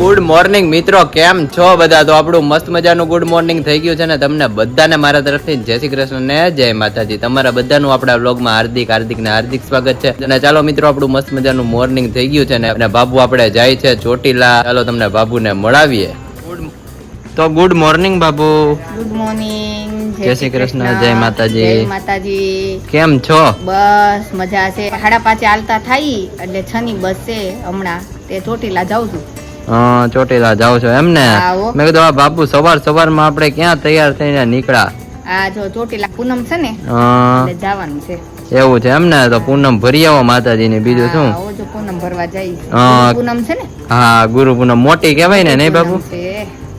Good morning મિત્રો કેમ છો બધા? તો આપણું મસ્ત મજાનું ગુડ મોર્નિંગ થઈ ગયું છે ને તમને બધાને મારા તરફથી જય શ્રી કૃષ્ણ ને જય માતાજી. તમારા બધાનું આપણા વ્લોગમાં હાર્દિક હાર્દિક ને હાર્દિક સ્વાગત છે. અને ચાલો મિત્રો આપણું મસ્ત મજાનું મોર્નિંગ થઈ ગયું છે ને અને બાબુ આપણે જાય છે ચોટીલા. ચાલો તમને બાબુને મળાવીએ. તો good morning Babu good morning. જય શ્રી કૃષ્ણ, જય માતાજી. જય માતાજી. કેમ છો? બસ મજા છે. સાડા પાંચે હાલતા થાય એટલે છ ની બસ છે હમણાં. તે ચોટીલા જાઉં છું. ચોટીલા જાવ છો એમ ને મેં કીધું આ બાપુ સવાર સવારમાં આપણે ક્યાં તૈયાર થઈને નીકળ્યા? આ જો ચોટીલા પૂનમ છે ને જવાનું છે. એવું છે એમ ને તો પૂનમ ભરી આવો માતાજીની બીજું શું? હા, પૂનમ ભરવા જાય હા. પૂનમ છે ને? હા ગુરુ પૂનમ મોટી કહેવાય ને નહીં બાપુ?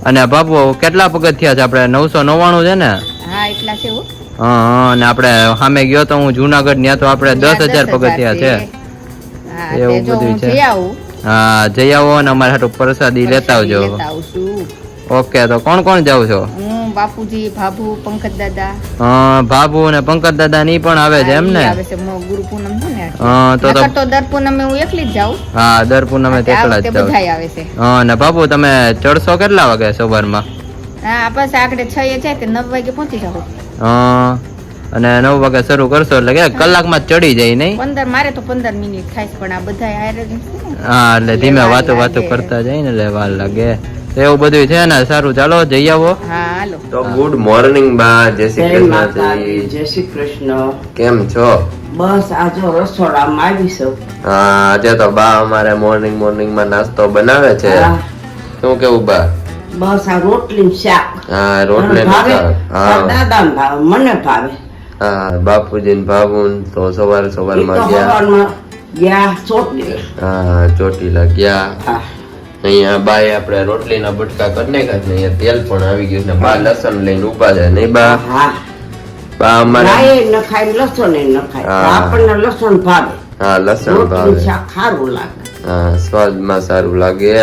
અને બાપુ કેટલા પગથિયા છે આપણે? નવસો નવ્વાણું છે ને? હા એટલા છે હા. હા, અને આપણે સામે ગયો તો હું જુનાગઢ ત્યાં તો આપણે દસ હજાર પગથિયા છે. એવું બધું છે. હા જઈ આવો અને અમારે હાટું પ્રસાદી લેતા આવજો. ઓકે તો કોણ કોણ જાવ છો? હું બાપુજી ભાભુ પંકજ દાદા. હા ભાભુ અને પંકજ દાદા ની પણ આવે છે એમ હા, ને? આવે છે ગુરુ પૂનમ છે ને હા તો તો દર પૂનમે હું એકલી જ જાઉં. હા દર પૂનમે આ તેકલા જ વખતે જાવ આવે છે. હા ને બાપુ તમે ચડશો કેટલા વાગે સવારમાં હા બસ આગળ છ એ જાય તે નવ વાગે પહોંચી જાવ હા. અને નવ વાગે શરૂ કરશો એટલે કે કલાકમાં ચડી જાય નહીં? પંદર મારે તો પંદર મિનિટ થાય પણ આ બધા છે. હા એટલે ધીમે વાતો વાતો કરતા જાય ને એટલે વાર લાગે એવું બધું છે ને સારું ચાલો જઈ આવો. તો ગુડ મોર્નિંગ બા જય શ્રી કૃષ્ણ જય શ્રી કૃષ્ણ. કેમ છો? બસ આજે રસોડામાં આવી આવીશું હા આજે તો બા અમારે મોર્નિંગ મોર્નિંગમાં નાસ્તો બનાવે છે. શું કેવું બા? બસ આ રોટલી શાક. હા રોટલી શાક. હા. દાદા ભાવે મને ભાવે. હા બાપુજી ને ભાભુન તો સવાર ઈ સવારમાં ગયા. ગયા ચોટલી. હા ચોટીલા ગયા. અહીંયા બાય આપણે રોટલીના બટકા કરી નાખ્યા છે અહીંયા તેલ પણ આવી ગયું છે બા લસણ લઈને ઊભા છે નહીં બા? બા અમારે ન ખાય લસણ ન ખાય. આપણને લસણ ભાવે. હા લસણ ભાવે. સારું લાગે. હા સ્વાદમાં સારું લાગે.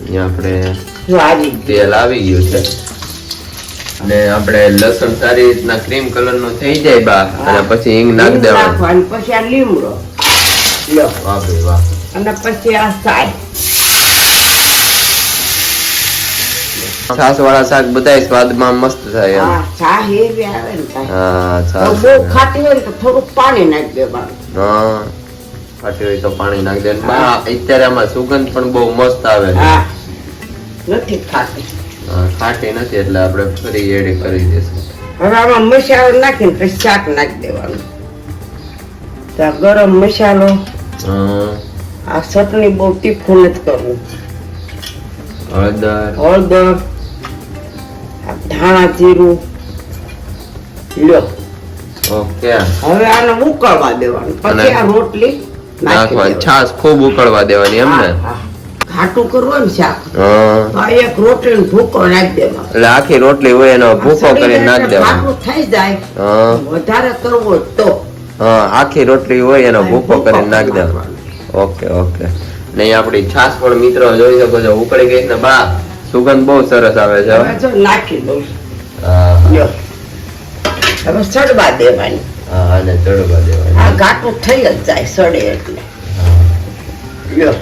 અહીંયા આપણે. તેલ આવી ગયું છે. અને આપણે લસણ સારી રીતના ક્રીમ કલરનું થઈ જાય બા અને પછી હિંગ નાખ દેવાનું. પછી આ લીમડો. લો. વાહ ભાઈ વાહ. અને પછી આ સાય છાસ વાળા શાક બધાય સ્વાદમાં મસ્ત થાય હા ચા હેવી આવે ને હા છાસ બહુ ખાટી હોય તો થોડુંક પાણી નાખી દેવાનું. હા ખાટી હોય તો પાણી નાખ દે અત્યારે આમાં સુગંધ પણ બહુ મસ્ત આવે નથી ખાતી. ખાટી નથી એટલે આપણે ફરી એડ કરી દઈશું. હવે આમાં મસાલો નાખીને પછી શાક નાખી દેવાનું. તો ગરમ મસાલો આ ચટણી બહુ તીખું નથી કરવું. હળદર. હળદર ધાણા જીરું. લ્યો. ઓકે. હવે આને ઉકળવા દેવાનું. પછી આ રોટલી નાખવાની છાશ ખૂબ ઉકળવા દેવાની એમ ને. ઘાટું કરવું શાક તો એક રોટલી ભૂકો નાખી દેવાનો. એટલે આખી રોટલી હોય એનો ભૂકો કરી નાખ ઘાટું થઈ જાય. વધારે કરવો તો. આખી રોટલી હોય એનો ભૂકો કરી નાખ દેવાનો. Okay okay. નહીં આપણી છાસ પણ મિત્રો જોઈ શકો છો. ઉકળી ગઈ ને બા સુગંધ બહુ સરસ આવે છે નાખી દઉં હવે સડવા દેવાની. હા ચડવા આ ઘાટું થઈ જ જાય સડે એટલે. લ્યો.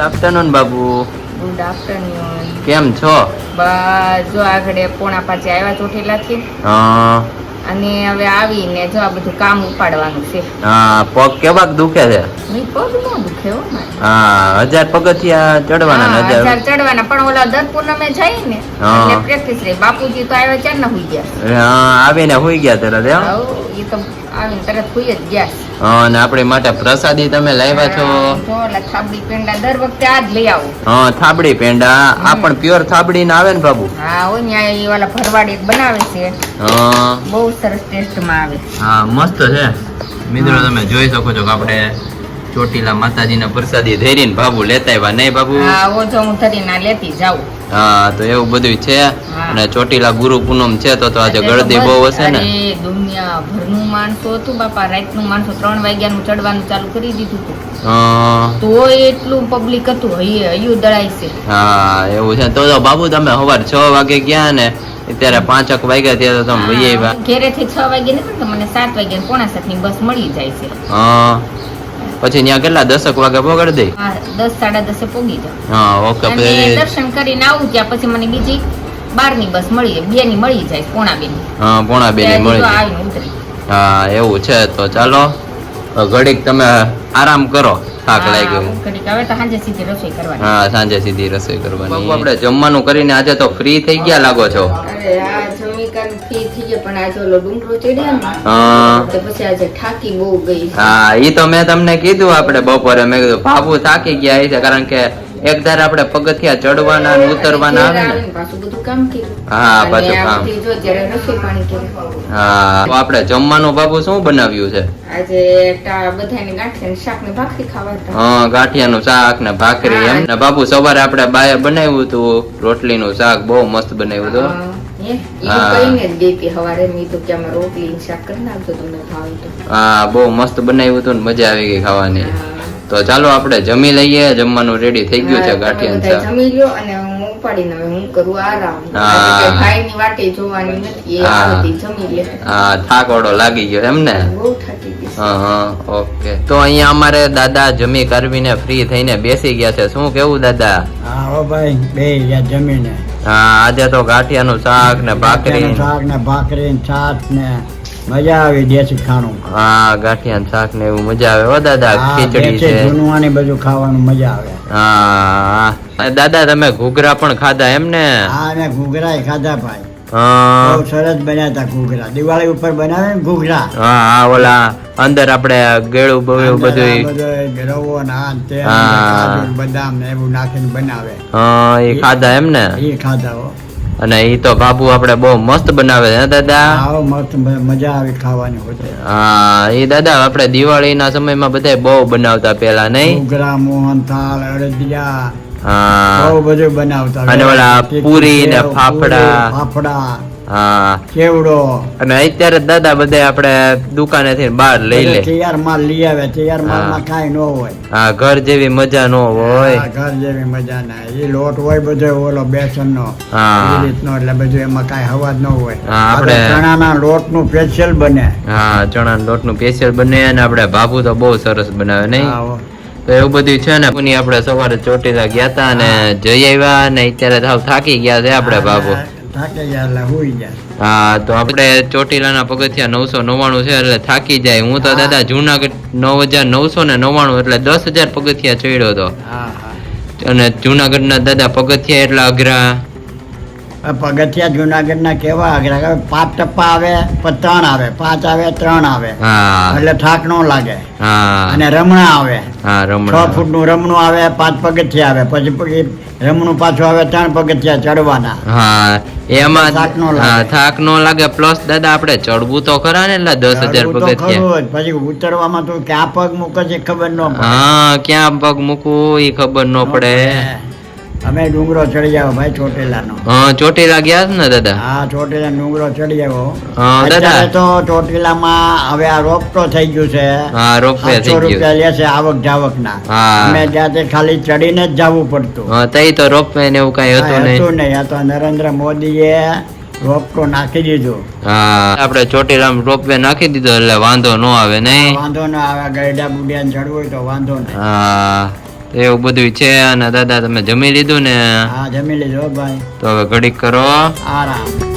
Good afternoon Babu. Good afternoon કેમ છો? બસ જો આગળ પોણા પાંચે આવ્યા ચોટીલાથી હા. અને હવે આવીને જો આ બધું કામ ઉપાડવાનું છે. હા પગ કેવા દુખે છે? નહીં પગ નો દુખે હો હા હજાર પગથિયા ચડવાના હજાર. હજાર ચડવાના પણ ઓલા દર પૂનમે જાય ને હા. એટલે પ્રેક્ટિસ રહી બાપુજી તો આવ્યા ચાર ના હુઈ ગયા. હા, આવીને હોઈ ગયા તરત એમ? એ તો આવીને તરત હુઈ જ ગયા હા, અને આપણે માટે પ્રસાદી તમે લાવ્યા છો? થાબડી પેંડા દર વખતે આ જ લઈ આવો. હા થાબડી પેંડા. આ પણ પ્યોર થાબડી ના આવે ને બાબુ? હા હોય ને આ ઈ ઓલા ભરવાડ બનાવે છે. હા. બહુ સરસ ટેસ્ટમાં આવે. હા મસ્ત છે. મિત્રો તમે જોઈ શકો છો કે આપણે ચોટીલા માતાજીના પ્રસાદી ધેરીને બાબુ લેતા આવ્યા. નહીં બાબુ? હા ઓછો હું ધરીને લેતી જાઉં. હા તો એવું બધું છે. અને ચોટીલા ગુરુ પૂનમ છે તો તો આજે ગળદી બહુ હશે ને? દુનિયા ભરનું માણસો હતું બાપા રાતનું માણસો ત્રણ વાગ્યાનું ચડવાનું ચાલુ કરી દીધું હતું. તો એટલું પબ્લિક હતું હૈયે દળાય છે. હા એવું છે. તો બાબુ તમે સવાર છ વાગે ગયા ને અત્યારે પાંચક વાગ્યા ત્યાં તો તમે આવ્યા. ઘેરેથી છ વાગે નીકળું તો મને સાત વાગ્યા ને પોણા સાતની બસ મળી જાય છે. હા. પછી ત્યાં કેટલા? દસક વાગે પકડી દે? હા દસ સાડા દસે પોગી જાઉં હા ઓકે પછી દર્શન કરીને આવું ત્યાં પછી મને બીજી બારની બસ મળી જાય બે ની મળી જાય પોણા બે ની હા પોણા બે ની મળી જાય. હા એવું છે તો ચાલો. ઘડીક તમે આરામ કરો. થાક લાગ્યો. ઘડીક હવે તો સાંજે સીધી રસોઈ કરવાની. હા સાંજે સીધી રસોઈ કરવાની. આપણે જમવાનું કરીને આજે તો ફ્રી થઈ ગયા લાગો છો. અરે આ જમીકન ફી થઈ ગયો પણ આજે ઓલો ડુંગરો ચડ્યા ને હા. તો પછી આજે થાકી બહુ ગઈ. હા ઈ તો મેં તમને કીધું આપણે બપોરે મેં કીધું બાબુ થાકી ગયા છે કારણ કે એક ધારે આપણે પગથિયા ચડવાના અને ઉતરવાના આવે ને પાછું બધું કામ કર્યું. હા, પાછું કામ. જો ત્યારે રસોઈ પાણી કર્યું. હા તો આપણે જમવાનું બાબુ શું બનાવ્યું છે? આજે ટા- ગાંઠિયા શાક ને ભાખરી હા ગાંઠિયાનું શાક ને ભાખરી એમ ને. બાપુ સવારે આપણે બાય બનાવ્યું હતું રોટલીનું શાક બહુ મસ્ત બનાવ્યું હતું. હા, બહુ મસ્ત બનાવ્યું હતું ને મજા આવી ગઈ ખાવાની. તો ચાલો આપણે જમી લઈએ જમવાનું રેડી થઈ ગયું છે શાક. જમી લ્યો અને હું ઉપાડીને હું કરું આરામ. હા. ભાઈની વાટે જોવાની નથી એ હા. જમી લે. હા થાકોડો લાગી ગયો એમ ને? બહુ થાકી ગઈ હા હા ઓકે. તો અહીંયા અમારે દાદા જમી કરવીને ફ્રી થઈને બેસી ગયા છે. શું કેવું દાદા? હા ભાઈ બે જમીને. આજે તો ગાંઠિયાનું શાક ને ભાખરી. શાક ને ભાખરી ને છાશ ને મજા આવે દેશી ખાણું. હા ગાંઠિયા શાક ને એવું મજા આવે. દાદા ખીચડી છે. જૂનવાની બધું ખાવાનું મજા આવે. હા. દાદા તમે ઘૂઘરા પણ ખાધા એમ ને હા મેં ઘૂઘરા ખાધા ભાઈ. બહુ સરસ બન્યા હતા ઘૂઘરા. દિવાળી ઉપર બનાવે ને ઘૂઘરા. હા હા ઓલા અંદર આપણે ગેળું બગડું બધું રવો ને આ તે બદામ ને એવું નાખીને બનાવે. હા એ ખાધા એમ ને? એ ખાધા હો. અને એ તો બાબુ આપણે બહુ મસ્ત બનાવે છે દાદા? મસ્ત મજા આવે ખાવાની હા એ દાદા આપણે દિવાળીના સમયમાં બધા બહુ બનાવતા પેલા નહીં? ઘૂઘરા મોહનથાળ અડદિયા બધું બનાવતા અને ઓલા પૂરી ને ફાફડા. ફાફડા હા. કેવડો. અને અત્યારે દાદા બધા આપણે દુકાને થી બહાર લઈ લે. તૈયાર માલ લઈ આવે. તૈયાર હા. માલમાં કાંઈ ન હોય. હા ઘર જેવી મજા નો હોય. ઘર જેવી મજા ના એ લોટ હોય બધો ઓલો બેસન નો એ રીતનો એટલે બધું એમાં કઈ હવા જ ન હોય. હા, આપણે આપણે- ચણાના લોટનું સ્પેશિયલ બને. હા ચણા લોટનું સ્પેશિયલ બને અને આપણે બાબુ તો બહુ સરસ બનાવે નહીં. તો એવું બધું છે ને પુની આપણે સવારે ચોટીલા ગયા હતા અને જઈ આવ્યા અને અત્યારે થાવ થાકી ગયા છે આપણે બાબુ. હા તો આપણે ચોટીલાના પગથિયા નવસો નવ્વાણું છે એટલે થાકી જાય. હું તો દાદા જુનાગઢ નવ હજાર નવસો ને નવ્વાણું એટલે દસ હજાર પગથિયા ચડ્યો હતો અને જુનાગઢના દાદા પગથિયા એટલા અઘરા. પગથિયા જુનાગઢ ના કેવા આગ્રા પાંચ ટપ્પા આવે પછી ત્રણ આવે પાંચ આવે ત્રણ આવે. એટલે થાક નો લાગે. અને રમણા આવે. છ ફૂટનું રમણું આવે પાંચ પગથિયા આવે. પછી રમણું પાછું આવે ત્રણ પગથિયા ચડવાના. હા એમાં થાક નો લાગે. થાક નો લાગે. પ્લસ દાદા આપણે ચડવું તો ખરા ને એટલે દસ હજાર પગથિયા. પછી ઉતરવામાં તો ક્યાં પગ મૂકે છે ખબર ન પડે. હા ક્યાં પગ મૂકવું એ ખબર ન પડે. અમે ડુંગરો ચડી જાવ ભાઈ ચોટેલાનો. હા ચોટીલા ગયા ને દાદા? હા ચોટીલા ડુંગરો ચડી જાવ હા, દાદા. તો ચોટેલામાં હવે આ રોપટો થઈ ગયું છે. હા સાતસો થઈ ગયું. રૂપિયા લે છે આવક જાવક ના. અમે જાતે ખાલી ચડીને જ જવું પડતું. હા તઈ તો રોપવે ને એવું કઈ હતું નહીં. હતું નહીં. આ તો નરેન્દ્ર મોદીએ રોપટો નાખી દીધું. હા આપણે ચોટીલામાં રોપવે નાખી દીધો એટલે વાંધો ન આવે નહીં. વાંધો ન આવે. ગરડા બુડિયા ચડવું હોય તો વાંધો નહીં. હા. એવું બધું છે અને દાદા તમે જમી લીધું ને? હા જમી લીધો ભાઈ. તો હવે ઘડીક કરો. આરામ.